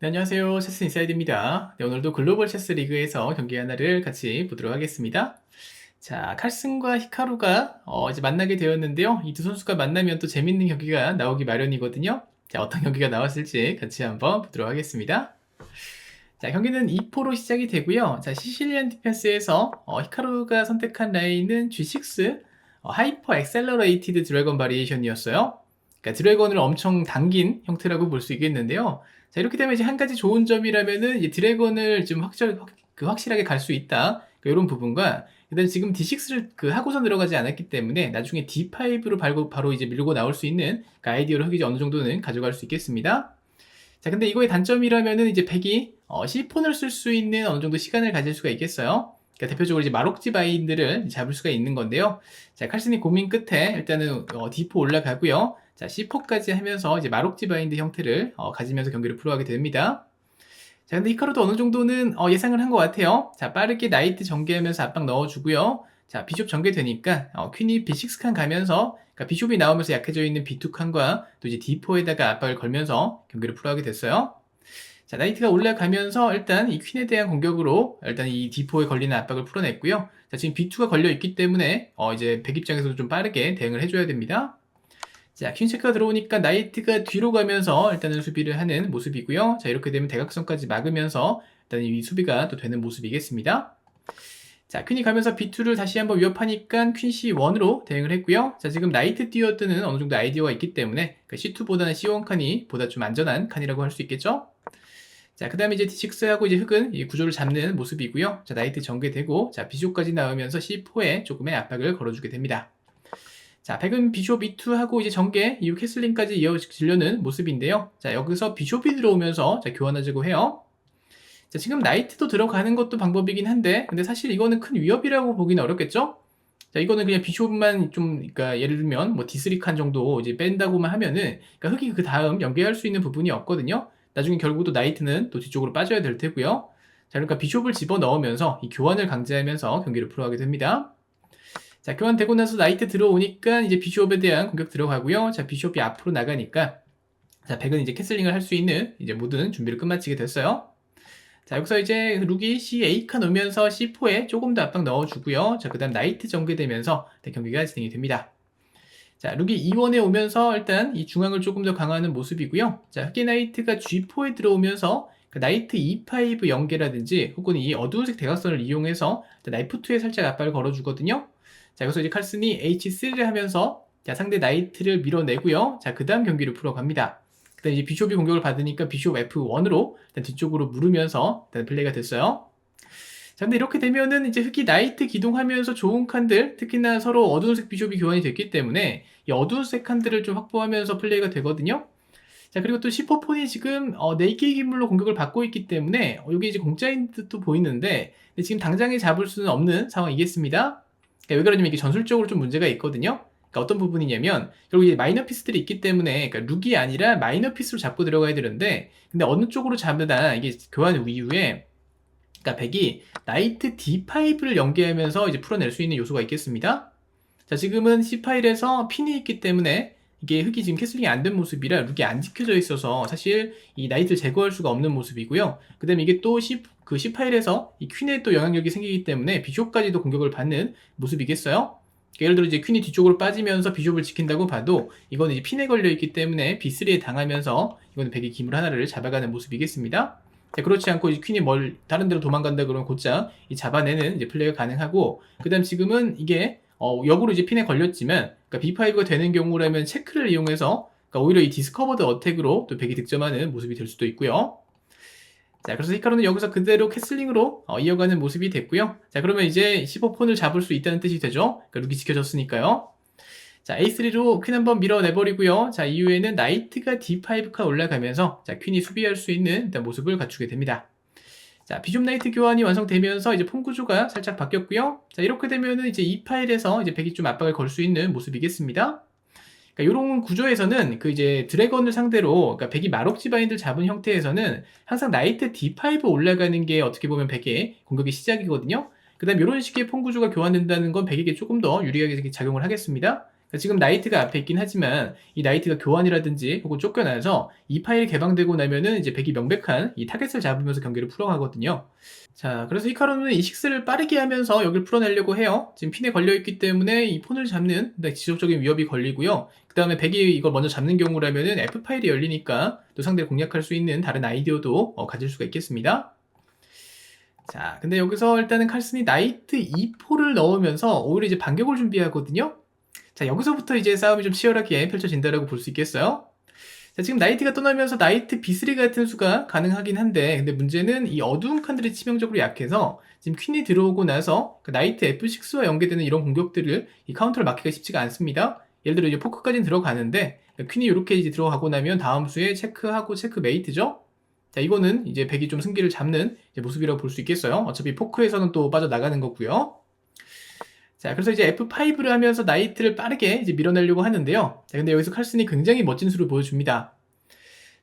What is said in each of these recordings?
네, 안녕하세요. 체스 인사이드입니다. 네, 오늘도 글로벌 체스 리그에서 경기 하나를 같이 보도록 하겠습니다. 자, 칼슨과 히카루가 어, 이제 만나게 되었는데요. 이 두 선수가 만나면 또 재밌는 경기가 나오기 마련이거든요. 자, 어떤 경기가 나왔을지 같이 한번 보도록 하겠습니다. 자, 경기는 2포로 시작이 되고요. 자, 시실리안 디펜스에서 어, 히카루가 선택한 라인은 G6 어, 하이퍼 엑셀러레이티드 드래곤 바리에이션이었어요. 그러니까 드래곤을 엄청 당긴 형태라고 볼 수 있겠는데요. 자, 이렇게 되면 이제 한 가지 좋은 점이라면은 이제 드래곤을 좀 확실, 확, 그 확실하게 갈 수 있다. 그 이런 부분과 일단 지금 D6를 그 하고선 들어가지 않았기 때문에 나중에 D5로 바로, 바로 이제 밀고 나올 수 있는 그 아이디어를 흑이 어느 정도는 가져갈 수 있겠습니다. 자, 근데 이거의 단점이라면은 이제 백이 어, C폰을 쓸 수 있는 어느 정도 시간을 가질 수가 있겠어요. 그러니까 대표적으로 이제 마록지 바인드를 잡을 수가 있는 건데요. 자, 칼슨이 고민 끝에 일단은 어, D4 올라가고요. 자, C4까지 하면서 이제 마록지 바인드 형태를 어, 가지면서 경기를 풀어가게 됩니다. 자, 근데 히카루도 어느 정도는 어, 예상을 한 것 같아요. 자, 빠르게 나이트 전개하면서 압박 넣어주고요. 자, 비숍 전개되니까 어, 퀸이 B6 칸 가면서 그러니까 비숍이 나오면서 약해져 있는 B2 칸과 또 이제 D4에다가 압박을 걸면서 경기를 풀어가게 됐어요. 자, 나이트가 올라가면서 일단 이 퀸에 대한 공격으로 일단 이 D4에 걸리는 압박을 풀어냈고요. 자, 지금 B2가 걸려 있기 때문에 어, 이제 백 입장에서도 좀 빠르게 대응을 해줘야 됩니다. 자, 퀸 체크가 들어오니까 나이트가 뒤로 가면서 일단은 수비를 하는 모습이고요. 자, 이렇게 되면 대각선까지 막으면서 일단 이 수비가 또 되는 모습이겠습니다. 자, 퀸이 가면서 B2를 다시 한번 위협하니까 퀸 C1으로 대응을 했고요. 자, 지금 나이트 뛰어드는 어느 정도 아이디어가 있기 때문에 그 C2보다는 C1 칸이 보다 좀 안전한 칸이라고 할 수 있겠죠? 자, 그 다음에 이제 D6하고 이제 흑은 이 구조를 잡는 모습이고요. 자, 나이트 전개되고, 자, 비숍까지 나오면서 C4에 조금의 압박을 걸어주게 됩니다. 자, 백은 비숍 E2하고 이제 전개, 이후 캐슬링까지 이어지려는 모습인데요. 자, 여기서 비숍이 들어오면서 자, 교환하자고 해요. 자, 지금 나이트도 들어가는 것도 방법이긴 한데, 근데 사실 이거는 큰 위협이라고 보기는 어렵겠죠? 자, 이거는 그냥 비숍만 좀, 그러니까 예를 들면 뭐 D3 칸 정도 이제 뺀다고만 하면은, 그러니까 흑이 그 다음 연계할 수 있는 부분이 없거든요. 나중에 결국 또 나이트는 또 뒤쪽으로 빠져야 될 테고요. 자, 그러니까 비숍을 집어 넣으면서 이 교환을 강제하면서 경기를 풀어가게 됩니다. 자, 교환 되고 나서 나이트 들어오니까 이제 비숍에 대한 공격 들어가고요. 자, 비숍이 앞으로 나가니까 자, 백은 이제 캐슬링을 할 수 있는 이제 모든 준비를 끝마치게 됐어요. 자, 여기서 이제 룩이 C8 칸 오면서 C4에 조금 더 압박 넣어주고요. 자, 그 다음 나이트 전개되면서 네, 경기가 진행이 됩니다. 자, 룩이 E1에 오면서 일단 이 중앙을 조금 더 강화하는 모습이고요. 자, 흑의 나이트가 G4에 들어오면서 그 나이트 E5 연계라든지 혹은 이 어두운색 대각선을 이용해서 나이프2에 살짝 압박을 걸어주거든요. 자, 여기서 이제 칼슨이 H3를 하면서 자, 상대 나이트를 밀어내고요. 자, 그 다음 경기를 풀어갑니다. 그다음 이제 비숍이 공격을 받으니까 비숍 F1으로 뒤쪽으로 물으면서 플레이가 됐어요. 자, 근데 이렇게 되면은 이제 흑이 나이트 기동하면서 좋은 칸들, 특히나 서로 어두운색 비숍이 교환이 됐기 때문에 이 어두운색 칸들을 좀 확보하면서 플레이가 되거든요. 자, 그리고 또 시퍼폰이 지금 어, 4개의 기물로 공격을 받고 있기 때문에 어, 여기 이제 공짜인 듯도 보이는데 지금 당장에 잡을 수는 없는 상황이겠습니다. 그러니까 왜 그러냐면 이게 전술적으로 좀 문제가 있거든요. 그러니까 어떤 부분이냐면 결국 이제 마이너 피스들이 있기 때문에 그러니까 룩이 아니라 마이너 피스로 잡고 들어가야 되는데 근데 어느 쪽으로 잡느냐 이게 교환 이후에 그러니까 백이 나이트 D5를 연계하면서 이제 풀어낼 수 있는 요소가 있겠습니다. 자 지금은 C 파일에서 핀이 있기 때문에 이게 흑이 지금 캐슬링이 안 된 모습이라 룩이 안 지켜져 있어서 사실 이 나이트를 제거할 수가 없는 모습이고요. 그 다음에 이게 또 C, 그 C 파일에서 이 퀸에 또 영향력이 생기기 때문에 비숍까지도 공격을 받는 모습이겠어요. 예를 들어 이제 퀸이 뒤쪽으로 빠지면서 비숍을 지킨다고 봐도 이거는 이제 핀에 걸려 있기 때문에 B3에 당하면서 이거는 백의 기물 하나를 잡아가는 모습이겠습니다. 자, 그렇지 않고 이제 퀸이 뭘 다른 데로 도망간다 그러면 곧장 이 잡아내는 이제 플레이가 가능하고 그다음 지금은 이게 어, 역으로 이제 핀에 걸렸지만 그러니까 B5가 되는 경우라면 체크를 이용해서 그러니까 오히려 이 디스커버드 어택으로 또 백이 득점하는 모습이 될 수도 있고요. 자, 그래서 히카루는 여기서 그대로 캐슬링으로 어, 이어가는 모습이 됐고요. 자, 그러면 이제 15폰을 잡을 수 있다는 뜻이 되죠. 그러니까 룩이 지켜졌으니까요. 자, A3로 퀸 한번 밀어내버리고요. 자, 이후에는 나이트가 D5카 올라가면서 자, 퀸이 수비할 수 있는 모습을 갖추게 됩니다. 자, 비숍 나이트 교환이 완성되면서 이제 폰 구조가 살짝 바뀌었고요. 자, 이렇게 되면은 이제 이 파일에서 이제 백이 좀 압박을 걸 수 있는 모습이겠습니다. 그러니까 이런 구조에서는 그 이제 드래건을 상대로 그러니까 백이 마록지 바인드를 잡은 형태에서는 항상 나이트 D5 올라가는 게 어떻게 보면 백의 공격의 시작이거든요. 그 다음 이런 식의 폰 구조가 교환된다는 건 백에게 조금 더 유리하게 작용을 하겠습니다. 그러니까 지금 나이트가 앞에 있긴 하지만 이 나이트가 교환이라든지 혹은 쫓겨나서 이 파일이 개방되고 나면은 이제 백이 명백한 이 타겟을 잡으면서 경기를 풀어가거든요. 자, 그래서 히카루는 이 식스를 빠르게 하면서 여기를 풀어내려고 해요. 지금 핀에 걸려있기 때문에 이 폰을 잡는 네, 지속적인 위협이 걸리고요. 그 다음에 백이 이걸 먼저 잡는 경우라면은 F 파일이 열리니까 또 상대를 공략할 수 있는 다른 아이디어도 어, 가질 수가 있겠습니다. 자, 근데 여기서 일단은 칼슨이 나이트 2포를 넣으면서 오히려 이제 반격을 준비하거든요. 자, 여기서부터 이제 싸움이 좀 치열하게 펼쳐진다라고 볼 수 있겠어요. 자, 지금 나이트가 떠나면서 나이트 B3 같은 수가 가능하긴 한데, 근데 문제는 이 어두운 칸들이 치명적으로 약해서 지금 퀸이 들어오고 나서 그 나이트 F6와 연계되는 이런 공격들을 이 카운터를 막기가 쉽지가 않습니다. 예를 들어 이제 포크까지는 들어가는데, 퀸이 이렇게 이제 들어가고 나면 다음 수에 체크하고 체크 메이트죠? 자, 이거는 이제 백이 좀 승기를 잡는 모습이라고 볼 수 있겠어요. 어차피 포크에서는 또 빠져나가는 거고요. 자, 그래서 이제 F5를 하면서 나이트를 빠르게 이제 밀어내려고 하는데요. 자, 근데 여기서 칼슨이 굉장히 멋진 수를 보여줍니다.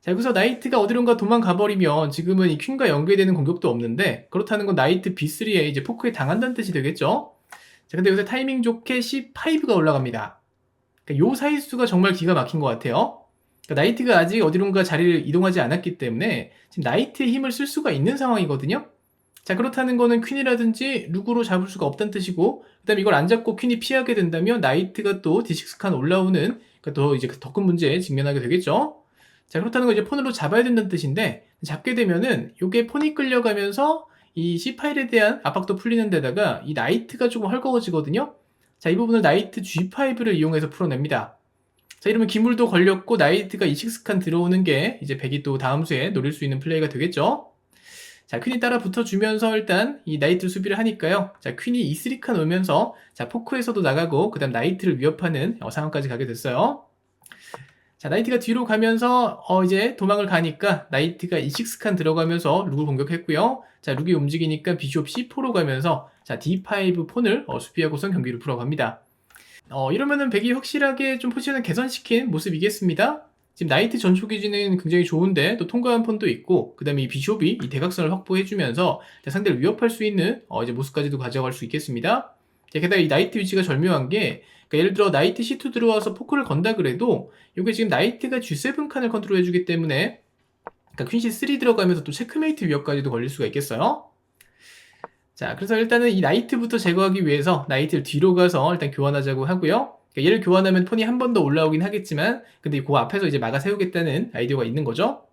자, 여기서 나이트가 어디론가 도망가 버리면 지금은 이 퀸과 연계되는 공격도 없는데, 그렇다는 건 나이트 B3에 이제 포크에 당한다는 뜻이 되겠죠? 자, 근데 여기서 타이밍 좋게 C5가 올라갑니다. 그러니까 요 사이수가 정말 기가 막힌 것 같아요. 그러니까 나이트가 아직 어디론가 자리를 이동하지 않았기 때문에 지금 나이트의 힘을 쓸 수가 있는 상황이거든요. 자 그렇다는 거는 퀸이라든지 룩으로 잡을 수가 없다는 뜻이고 그 다음에 이걸 안 잡고 퀸이 피하게 된다면 나이트가 또 D6 칸 올라오는 그러니까 더 이제 더 큰 문제에 직면하게 되겠죠. 자 그렇다는 건 이제 폰으로 잡아야 된다는 뜻인데 잡게 되면은 이게 폰이 끌려가면서 이 C 파일에 대한 압박도 풀리는 데다가 이 나이트가 조금 헐거워지거든요. 자 이 부분을 나이트 G5를 이용해서 풀어냅니다. 자, 이러면 기물도 걸렸고 나이트가 이식스칸 들어오는 게 이제 백이 또 다음 수에 노릴 수 있는 플레이가 되겠죠. 자, 퀸이 따라 붙어주면서 일단 이 나이트 수비를 하니까요. 자, 퀸이 E3 칸 오면서 자, 포크에서도 나가고 그 다음 나이트를 위협하는 어, 상황까지 가게 됐어요. 자, 나이트가 뒤로 가면서 어, 이제 도망을 가니까 나이트가 E6칸 들어가면서 룩을 공격했고요. 자, 룩이 움직이니까 비숍 C4로 가면서 자, D5 폰을 어, 수비하고선 경기를 풀어갑니다. 어, 이러면은 백이 확실하게 좀 포지션을 개선시킨 모습이겠습니다. 지금 나이트 전초 기지는 굉장히 좋은데 또 통과한 폰도 있고 그 다음에 이 비숍이 이 대각선을 확보해주면서 상대를 위협할 수 있는 어, 이제 모습까지도 가져갈 수 있겠습니다. 게다가 이 나이트 위치가 절묘한 게 그러니까 예를 들어 나이트 C2 들어와서 포크를 건다 그래도 이게 지금 나이트가 G7 칸을 컨트롤해주기 때문에 그러니까 퀸 C3 들어가면서 또 체크메이트 위협까지도 걸릴 수가 있겠어요. 자, 그래서 일단은 이 나이트부터 제거하기 위해서 나이트를 뒤로 가서 일단 교환하자고 하고요. 그러니까 얘를 교환하면 폰이 한 번 더 올라오긴 하겠지만, 근데 그 앞에서 이제 막아 세우겠다는 아이디어가 있는 거죠.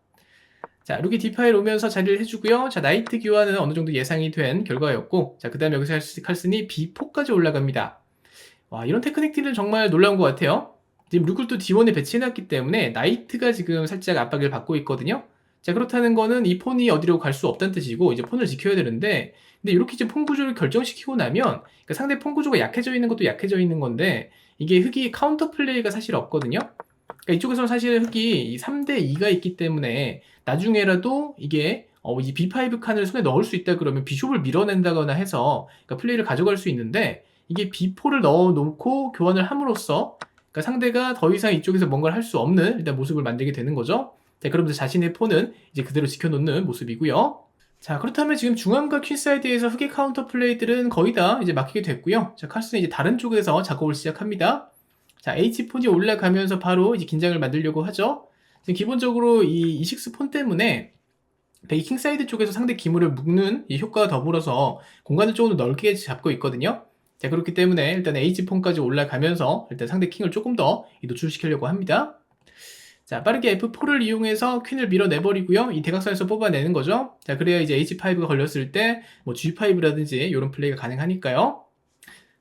자, 룩이 디파일 오면서 자리를 해주고요. 자, 나이트 교환은 어느 정도 예상이 된 결과였고, 자, 그 다음에 여기서 칼슨이 B4까지 올라갑니다. 와, 이런 테크닉들은 정말 놀라운 것 같아요. 지금 룩을 또 D1에 배치해놨기 때문에 나이트가 지금 살짝 압박을 받고 있거든요. 자, 그렇다는 거는 이 폰이 어디로 갈 수 없다는 뜻이고, 이제 폰을 지켜야 되는데, 근데 이렇게 이제 폰 구조를 결정시키고 나면, 그러니까 상대 폰 구조가 약해져 있는 것도 약해져 있는 건데, 이게 흑이 카운터 플레이가 사실 없거든요? 그러니까 이쪽에서는 사실 흑이 3대 2가 있기 때문에, 나중에라도 이게 어, 이 B5 칸을 손에 넣을 수 있다 그러면 비숍을 밀어낸다거나 해서 그러니까 플레이를 가져갈 수 있는데 이게 B4를 넣어 놓고 교환을 함으로써 그러니까 상대가 더 이상 이쪽에서 뭔가를 할 수 없는 일단 모습을 만들게 되는 거죠. 자, 그러면서 자신의 폰은 이제 그대로 지켜놓는 모습이고요. 자, 그렇다면 지금 중앙과 퀸 사이드에서 흑의 카운터 플레이들은 거의 다 이제 막히게 됐고요. 자, 칼슨은 이제 다른 쪽에서 작업을 시작합니다. 자, H폰이 올라가면서 바로 이제 긴장을 만들려고 하죠. 지금 기본적으로 이 이식스 폰 때문에 백이 킹 사이드 쪽에서 상대 기물을 묶는 이 효과와 더불어서 공간을 조금 더 넓게 잡고 있거든요. 자, 그렇기 때문에 일단 H폰까지 올라가면서 일단 상대 킹을 조금 더 노출시키려고 합니다. 자, 빠르게 F4를 이용해서 퀸을 밀어내버리고요. 이 대각선에서 뽑아내는 거죠. 자, 그래야 이제 H5가 걸렸을 때, 뭐 G5라든지 이런 플레이가 가능하니까요.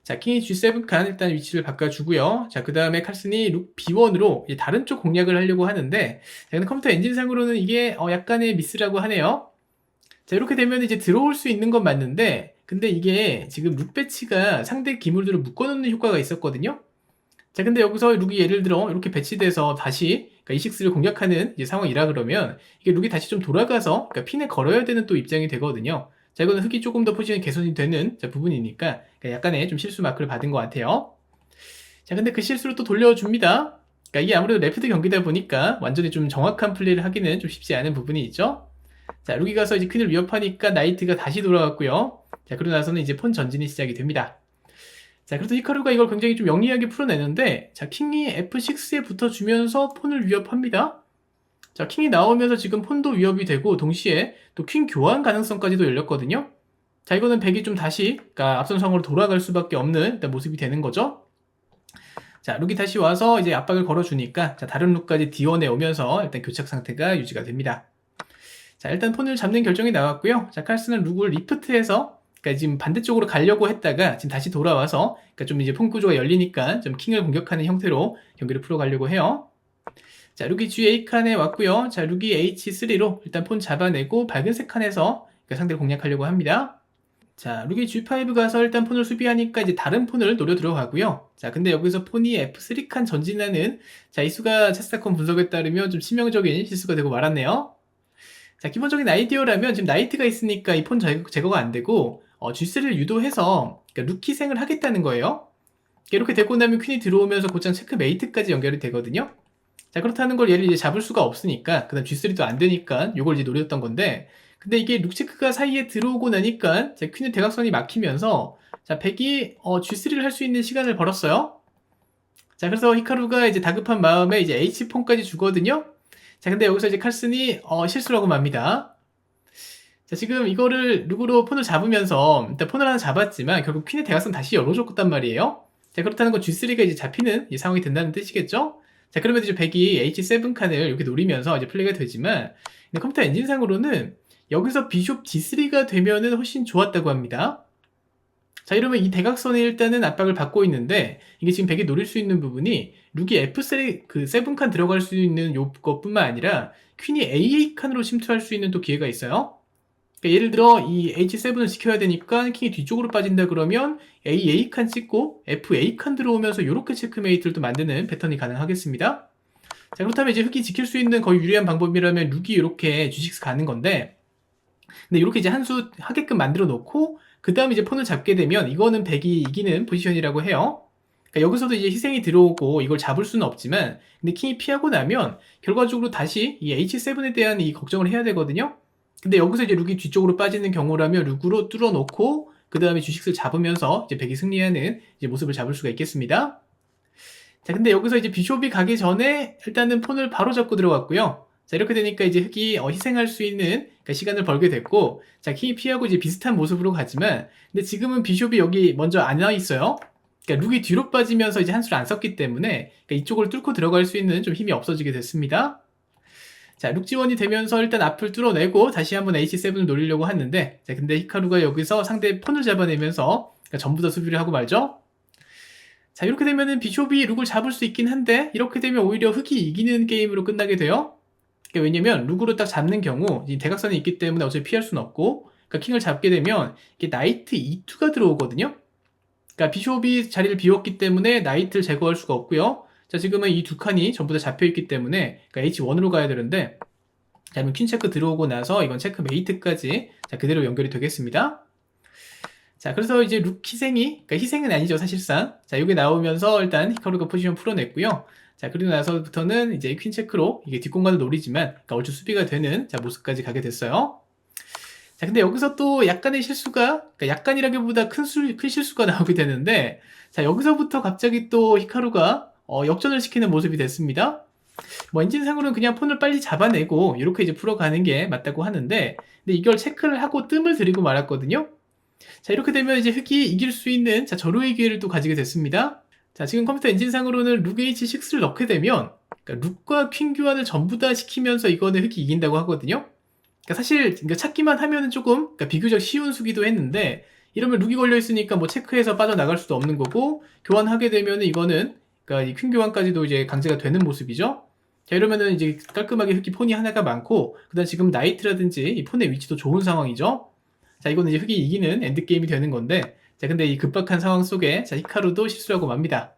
자, 킹이 G7 칸 일단 위치를 바꿔주고요. 자, 그 다음에 칼슨이 룩 B1으로 다른 쪽 공략을 하려고 하는데, 자, 근데 컴퓨터 엔진상으로는 이게 어, 약간의 미스라고 하네요. 자, 이렇게 되면 이제 들어올 수 있는 건 맞는데, 근데 이게 지금 룩 배치가 상대 기물들을 묶어놓는 효과가 있었거든요. 자, 근데 여기서 룩이 예를 들어 이렇게 배치돼서 다시 그러니까 이식스를 공략하는 상황이라 그러면 이게 룩이 다시 좀 돌아가서 그러니까 핀에 걸어야 되는 또 입장이 되거든요. 자, 이거는 흙이 조금 더 포지션이 개선이 되는 자, 부분이니까 그러니까 약간의 좀 실수 마크를 받은 것 같아요. 자, 근데 그 실수를 또 돌려줍니다. 그러니까 이게 아무래도 레프트 경기다 보니까 완전히 좀 정확한 플레이를 하기는 좀 쉽지 않은 부분이 있죠. 자, 룩이 가서 이제 퀸을 위협하니까 나이트가 다시 돌아갔고요. 자, 그러고 나서는 이제 폰 전진이 시작이 됩니다. 자, 그래도 히카루가 이걸 굉장히 좀 영리하게 풀어내는데, 자, 킹이 F6에 붙어주면서 폰을 위협합니다. 자, 킹이 나오면서 지금 폰도 위협이 되고, 동시에 또 퀸 교환 가능성까지도 열렸거든요. 자, 이거는 백이 좀 다시, 그러니까 앞선 상으로 돌아갈 수밖에 없는 모습이 되는 거죠. 자, 룩이 다시 와서 이제 압박을 걸어주니까, 자, 다른 룩까지 D1에 오면서 일단 교착 상태가 유지가 됩니다. 자, 일단 폰을 잡는 결정이 나왔고요. 자, 칼스는 룩을 리프트해서 그러니까 지금 반대쪽으로 가려고 했다가 지금 다시 돌아와서 그러니까 좀 이제 폰 구조가 열리니까 좀 킹을 공격하는 형태로 경기를 풀어가려고 해요. 자, 룩이 G8 칸에 왔고요. 자, 룩이 H3로 일단 폰 잡아내고 밝은색 칸에서 그러니까 상대를 공략하려고 합니다. 자, 룩이 G5 가서 일단 폰을 수비하니까 이제 다른 폰을 노려 들어가고요. 자, 근데 여기서 폰이 F3 칸 전진하는 자, 이수가 체스타콘 분석에 따르면 좀 치명적인 실수가 되고 말았네요. 자, 기본적인 아이디어라면 지금 나이트가 있으니까 이 폰 제거가 안 되고 어, G3를 유도해서 그러니까 룩 희생을 하겠다는 거예요. 이렇게 되고 나면 퀸이 들어오면서 곧장 체크메이트까지 연결이 되거든요. 자, 그렇다는 걸 얘를 이제 잡을 수가 없으니까, 그 다음 G3도 안 되니까, 요걸 이제 노렸던 건데, 근데 이게 룩체크가 사이에 들어오고 나니까, 자, 퀸의 대각선이 막히면서, 자, 백이, 어, G3를 할 수 있는 시간을 벌었어요. 자, 그래서 히카루가 이제 다급한 마음에 이제 H폰까지 주거든요. 자, 근데 여기서 이제 칼슨이, 어, 실수를 하고 맙니다. 자, 지금 이거를 룩으로 폰을 잡으면서, 일단 폰을 하나 잡았지만, 결국 퀸의 대각선 다시 열어줬단 말이에요. 자, 그렇다는 건 G3가 이제 잡히는 이 상황이 된다는 뜻이겠죠? 자, 그러면 이제 백이 H7 칸을 이렇게 노리면서 이제 플레이가 되지만, 컴퓨터 엔진상으로는 여기서 비숍 D3가 되면은 훨씬 좋았다고 합니다. 자, 이러면 이 대각선에 일단은 압박을 받고 있는데, 이게 지금 백이 노릴 수 있는 부분이, 룩이 F3, 그 7칸 들어갈 수 있는 요 것뿐만 아니라, 퀸이 A8 칸으로 침투할 수 있는 또 기회가 있어요. 그러니까 예를 들어 이 H7을 지켜야 되니까 킹이 뒤쪽으로 빠진다 그러면 A8 칸 찍고 F8 칸 들어오면서 이렇게 체크메이트를 또 만드는 패턴이 가능하겠습니다. 자 그렇다면 이제 흑이 지킬 수 있는 거의 유리한 방법이라면 룩이 이렇게 G6 가는 건데 근데 이렇게 이제 한 수 하게끔 만들어 놓고 그 다음 이제 폰을 잡게 되면 이거는 백이 이기는 포지션이라고 해요. 그러니까 여기서도 이제 희생이 들어오고 이걸 잡을 수는 없지만 근데 킹이 피하고 나면 결과적으로 다시 이 H7에 대한 이 걱정을 해야 되거든요. 근데 여기서 이제 룩이 뒤쪽으로 빠지는 경우라면 룩으로 뚫어놓고 그 다음에 주식을 잡으면서 이제 백이 승리하는 이제 모습을 잡을 수가 있겠습니다. 자, 근데 여기서 이제 비숍이 가기 전에 일단은 폰을 바로 잡고 들어갔고요. 자, 이렇게 되니까 이제 흑이 어, 희생할 수 있는 그러니까 시간을 벌게 됐고, 자, 킹이 피하고 이제 비슷한 모습으로 가지만, 근데 지금은 비숍이 여기 먼저 안 와 있어요. 그러니까 룩이 뒤로 빠지면서 이제 한 수를 안 썼기 때문에 그러니까 이쪽을 뚫고 들어갈 수 있는 좀 힘이 없어지게 됐습니다. 자, 룩 지원이 되면서 일단 앞을 뚫어내고 다시 한번 H7을 노리려고 하는데, 자, 근데 히카루가 여기서 상대 폰을 잡아내면서 그러니까 전부 다 수비를 하고 말죠. 자, 이렇게 되면은 비숍이 룩을 잡을 수 있긴 한데, 이렇게 되면 오히려 흑이 이기는 게임으로 끝나게 돼요. 그러니까 왜냐면 룩으로 딱 잡는 경우, 이 대각선이 있기 때문에 어차피 피할 수는 없고, 그러니까 킹을 잡게 되면 이게 나이트 E2가 들어오거든요. 그러니까 비숍이 자리를 비웠기 때문에 나이트를 제거할 수가 없고요. 자, 지금은 이 두 칸이 전부 다 잡혀 있기 때문에 그러니까 H1으로 가야 되는데 자, 그러면 퀸 체크 들어오고 나서 이건 체크 메이트까지 자, 그대로 연결이 되겠습니다. 자, 그래서 이제 룩 희생이, 그러니까 희생은 아니죠, 사실상. 자, 여기 나오면서 일단 히카루가 포지션 풀어냈고요. 자, 그리고 나서부터는 이제 퀸 체크로 이게 뒷공간을 노리지만, 그러니까 얼추 수비가 되는 자, 모습까지 가게 됐어요. 자, 근데 여기서 또 약간의 실수가, 그러니까 약간이라기보다 큰, 수, 큰 실수가 나오게 되는데, 자, 여기서부터 갑자기 또 히카루가 어, 역전을 시키는 모습이 됐습니다. 뭐 엔진상으로는 그냥 폰을 빨리 잡아내고 이렇게 이제 풀어가는 게 맞다고 하는데 근데 이걸 체크를 하고 뜸을 들이고 말았거든요. 자 이렇게 되면 이제 흑이 이길 수 있는 자 절호의 기회를 또 가지게 됐습니다. 자 지금 컴퓨터 엔진상으로는 룩 H6를 넣게 되면 그러니까 룩과 퀸 교환을 전부 다 시키면서 이거는 흑이 이긴다고 하거든요. 그러니까 사실 그러니까 찾기만 하면은 조금 그러니까 비교적 쉬운 수기도 했는데 이러면 룩이 걸려 있으니까 뭐 체크해서 빠져나갈 수도 없는 거고 교환하게 되면은 이거는 그러니까 이퀸 교환까지도 이제 강제가 되는 모습이죠. 자, 이러면은 이제 깔끔하게 흑이 폰이 하나가 많고, 그 다음 지금 나이트라든지 이 폰의 위치도 좋은 상황이죠. 자, 이거는 이제 흑이 이기는 엔드 게임이 되는 건데, 자, 근데 이 급박한 상황 속에, 자, 히카루도 실수하고 맙니다.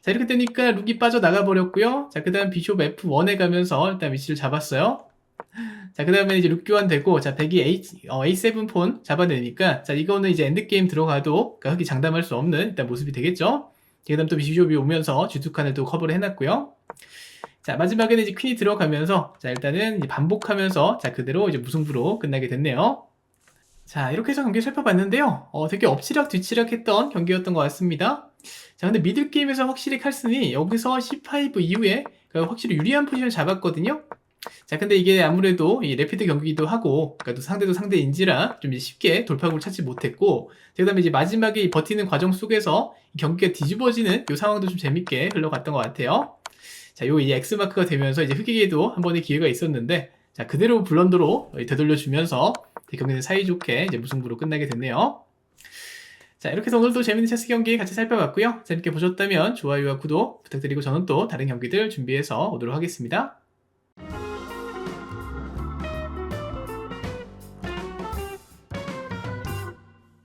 자, 이렇게 되니까 룩이 빠져나가 버렸고요. 자, 그 다음 비숍 F1에 가면서 일단 위치를 잡았어요. 자, 그 다음에 이제 룩 교환 되고, 자, 백이 A, 어, A7 폰 잡아내니까, 자, 이거는 이제 엔드게임 들어가도, 그러니까 흑이 장담할 수 없는 일단 모습이 되겠죠. 그 다음 또 비숍이 오면서 G2 칸을 또 커버를 해놨고요. 자, 마지막에는 이제 퀸이 들어가면서, 자, 일단은 반복하면서, 자, 그대로 이제 무승부로 끝나게 됐네요. 자, 이렇게 해서 경기 살펴봤는데요. 어, 되게 엎치락 뒤치락 했던 경기였던 것 같습니다. 자, 근데 미들 게임에서 확실히 칼슨이 여기서 C5 이후에 그러니까 확실히 유리한 포지션을 잡았거든요. 자, 근데 이게 아무래도 이 레피드 경기기도 하고, 그러니까 또 상대도 상대인지라 좀 쉽게 돌파구를 찾지 못했고, 그 다음에 이제 마지막에 이 버티는 과정 속에서 이 경기가 뒤집어지는 이 상황도 좀 재밌게 흘러갔던 것 같아요. 자, 요 이제 X마크가 되면서 이제 흑에게도 한 번의 기회가 있었는데, 자, 그대로 블런더로 되돌려주면서 이 경기는 사이좋게 이제 무승부로 끝나게 됐네요. 자, 이렇게 해서 오늘도 재밌는 체스 경기 같이 살펴봤고요. 재밌게 보셨다면 좋아요와 구독 부탁드리고 저는 또 다른 경기들 준비해서 오도록 하겠습니다.